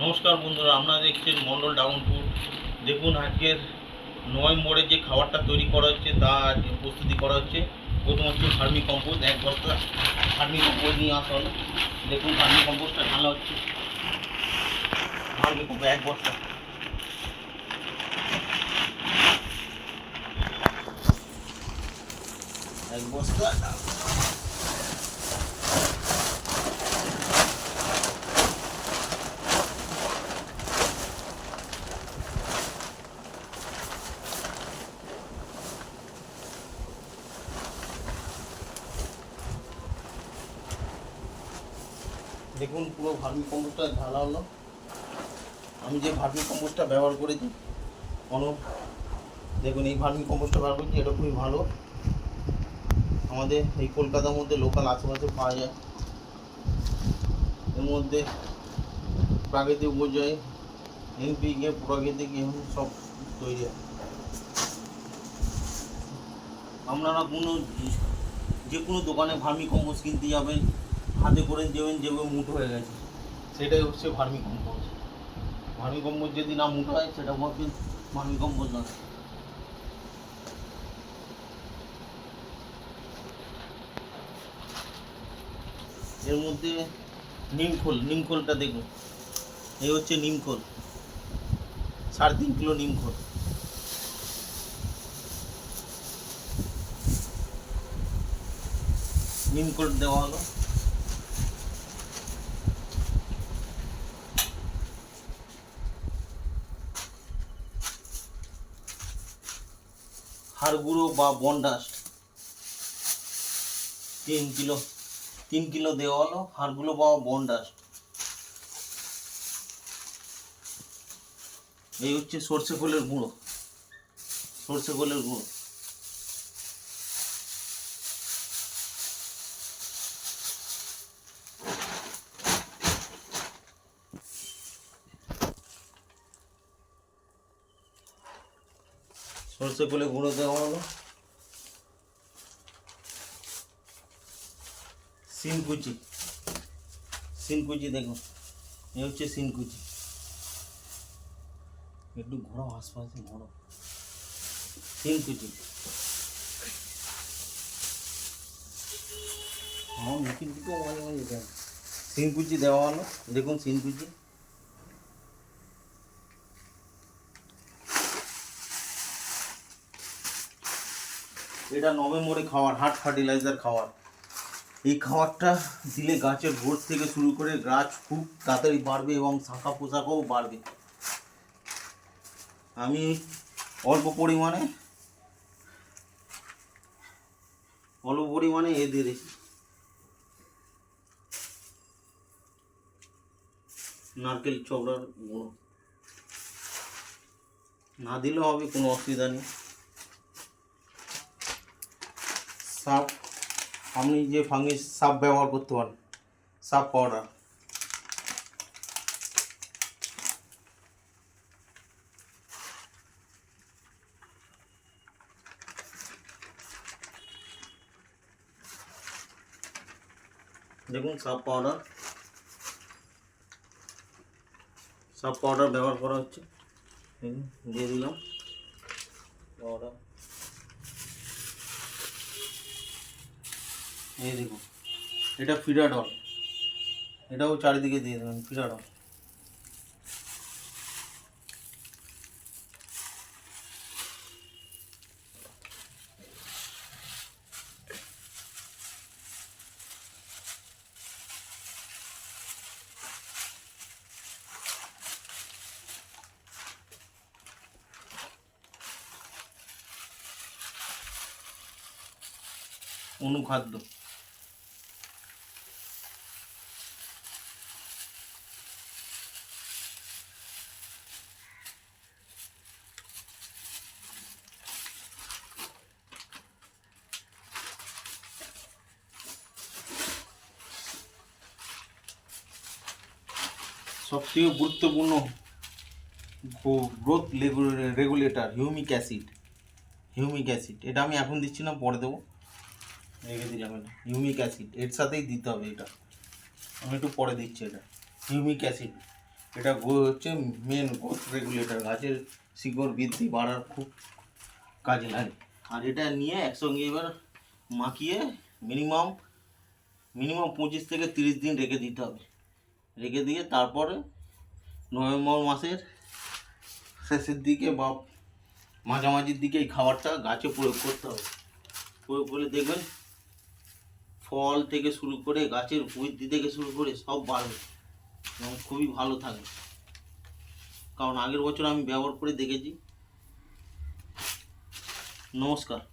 নমস্কার বন্ধুরা, আপনারা দেখছেন মন্ডল ডাউনপুর। দেখুন, আজকের নভেম্বরে যে খাবারটা তৈরি করা হচ্ছে, তা প্রস্তুতি করা হচ্ছে। প্রথম হচ্ছে ফার্মি কম্পোস্ট, এক বস্তা ফার্মি কম্পোস্ট নিয়ে আসা হলো। দেখুন, ফার্মি কম্পোস্টটা ঢালা হচ্ছে। ফার্মি কম্পোস্ট, এক বস্তা। এক বস্তা। দেখুন, পুরো ভার্মি কম্পোস্টটা ঢালা হলো আমি যে ভার্মি কম্পোস্টটা ব্যবহার করেছি কোনো দেখুন, এই ভার্মি কম্পোস্টটা ব্যবহার করছি, এটা খুবই ভালো। আমাদের এই কলকাতার মধ্যে লোকাল আশেপাশে পাওয়া যায়। এর মধ্যে প্রাকৃতিক উপজয় এনপিকে প্রাকৃতিক এখন সব তৈরি হয়। আপনারা কোনো যে কোনো দোকানে ভার্মি কম্পোস্ট কিনতে যাবেন হাতে করে দেবেন, যেভাবে মুঠো হয়ে গেছে। সেটাই হচ্ছে ভার্মি কম্পোস্ট ভার্মি কম্পোস্ট যদি না মুঠো হয়, সেটা ভাববেন ভার্মি কম্পোস্ট নয়। এর মধ্যে নিমখোল নিমখোলটা দেখুন। এই হচ্ছে নিমখোল সাড়ে তিন কিলো নিমখোল নিমখোল দেওয়া হলো। হাড় গুঁড়ো বা বনডাস্ট তিন কিলো তিন কিলো দেওয়া হলো হাড়গুলো বা বনডাস্ট এই হচ্ছে সর্ষে ফুলের গুঁড়ো। সর্ষে ফুলের গুঁড়ো। সর্ষে ফুলের গুঁড়ো দেওয়া হলো। সিনকুচি সিনকুচি দেখুন। এ হচ্ছে সিনকুচি একটু ঘোরাও, আশপাশে ঘোরাও। সিনকুচি আমার মাঝে দেয় সিনকুচি দেওয়া হলো। দেখুন সিনকুচি এটা নভেম্বরে খাওয়ার, হার্ট ফার্টিলাইজার খাওয়ার। এই খাবারটা দিলে গাছের ভোর থেকে শুরু করে গাছ খুব তাড়াতাড়ি বাড়বে এবং শাখা পোশাকও বাড়বে। আমি অল্প পরিমাণে অল্প পরিমাণে এ দিয়ে দিয়েছি নারকেল চবড়ার গুঁড়ো। না দিলেও হবে, কোনো অসুবিধা নেই। সাপ, আপনি যে ফাঙ্গি সাপ ব্যবহার করতে পারেন, সাপ পাউডার দেখুন, সাপ পাউডার সাপ পাউডার ব্যবহার করা হচ্ছে। এই দিয়ে দিলাম। পাউডার এই দেখুন এটা ফিডাডল এটাও চারিদিকে দিয়ে দেবেন ফিডাডল অনুখাদ্য। সবথেকে গুরুত্বপূর্ণ growth regulator humic acid humic acid এটা আমি এখন দিচ্ছি না, পরে দেবো। রেখে দিলাম এটা। হিউমিক অ্যাসিড এর সাথেই দিতে হবে এটা। আমি একটু পরে দিচ্ছি এটা। হিউমিক অ্যাসিড এটা হচ্ছে মেন গ্রোথ রেগুলেটর গাছের শিকড় বৃদ্ধি বাড়ার খুব কাজে লাগে। আর এটা নিয়ে একসঙ্গে এবার মাখিয়ে মিনিমাম মিনিমাম পঁচিশ থেকে তিরিশ দিন রেখে দিতে হবে। রেখে দিয়ে তারপরে নভেম্বর মাসের শেষের দিকে বা মাঝামাঝির দিকে এই খাবারটা গাছে প্রয়োগ করতে হবে। প্রয়োগ করলে দেখবেন ফল থেকে শুরু করে গাছের বৃদ্ধি থেকে শুরু করে সব বাড়বে এবং খুবই ভালো থাকবে। কারণ আগের বছর আমি ব্যবহার করে দেখেছি। নমস্কার।